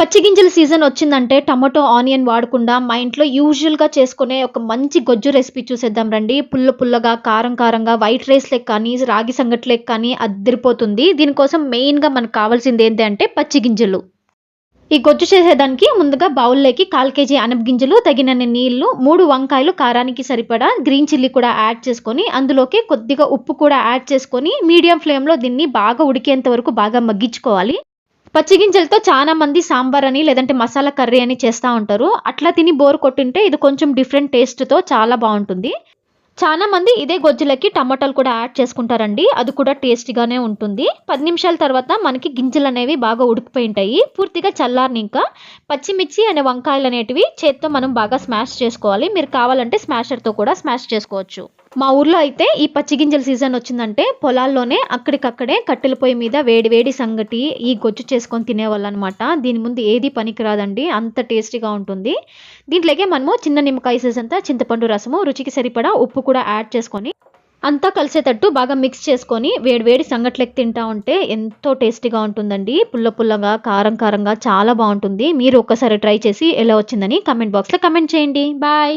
పచ్చి గింజల సీజన్ వచ్చిందంటే టమాటో ఆనియన్ వాడకుండా మా ఇంట్లో యూజువల్గా చేసుకునే ఒక మంచి గొజ్జు రెసిపీ చూసేద్దాం రండి. పుల్ల పుల్లగా కారం కారంగా వైట్ రైస్ లెక్ కానీ రాగి సంగటి లెక్క కానీ అద్దరిపోతుంది. దీనికోసం మెయిన్గా మనకు కావాల్సింది ఏంటి అంటే పచ్చి గింజలు ఈ గొజ్జు చేసేదానికి ముందుగా బౌల్లోకి కాల్ కేజీ అనపగింజలు తగినన్ని నీళ్ళు మూడు వంకాయలు కారానికి సరిపడా గ్రీన్ చిల్లీ కూడా యాడ్ చేసుకొని అందులోకి కొద్దిగా ఉప్పు కూడా యాడ్ చేసుకొని మీడియం ఫ్లేమ్లో దీన్ని బాగా ఉడికేంత వరకు బాగా మగ్గించుకోవాలి. పచ్చి గింజలతో చాలా మంది సాంబార్ అని లేదంటే మసాలా కర్రీ అని చేస్తూ ఉంటారు. అట్లా తిని బోర్ కొట్టింటే ఇది కొంచెం డిఫరెంట్ టేస్ట్తో చాలా బాగుంటుంది. చాలా మంది ఇదే గొజ్జులకి టమాటాలు కూడా యాడ్ చేసుకుంటారండి. అది కూడా టేస్టీగానే ఉంటుంది. పది నిమిషాల తర్వాత మనకి గింజలు అనేవి బాగా ఉడికిపోయి ఉంటాయి. పూర్తిగా చల్లారిని ఇంకా పచ్చిమిర్చి అనే వంకాయలు అనేటివి చేత్తో మనం బాగా స్మాష్ చేసుకోవాలి. మీరు కావాలంటే స్మాషర్తో కూడా స్మాష్ చేసుకోవచ్చు. మా ఊర్లో అయితే ఈ పచ్చి గింజల సీజన్ వచ్చిందంటే పొలాల్లోనే అక్కడికక్కడే కట్టెల పొయ్యి మీద వేడి వేడి సంగటి ఈ గొజ్జు చేసుకొని తినేవాళ్ళు అనమాట దీని ముందు ఏది పనికిరాదండి అంత టేస్టీగా ఉంటుంది. దీంట్లోకి మనము చిన్న నిమ్మకాయ సీజన్ అంతా చింతపండు రసము రుచికి సరిపడా ఉప్పు కూడా యాడ్ చేసుకొని అంతా కలిసేటట్టు బాగా మిక్స్ చేసుకొని వేడివేడి వేడి సంగట్లెక్కి తింటా ఉంటే ఎంతో టేస్టీగా ఉంటుందండి. పుల్ల పుల్లగా కారం కారంగా చాలా బాగుంటుంది. మీరు ఒక్కసారి ట్రై చేసి ఎలా వచ్చిందని కమెంట్ బాక్స్లో కమెంట్ చేయండి. బాయ్!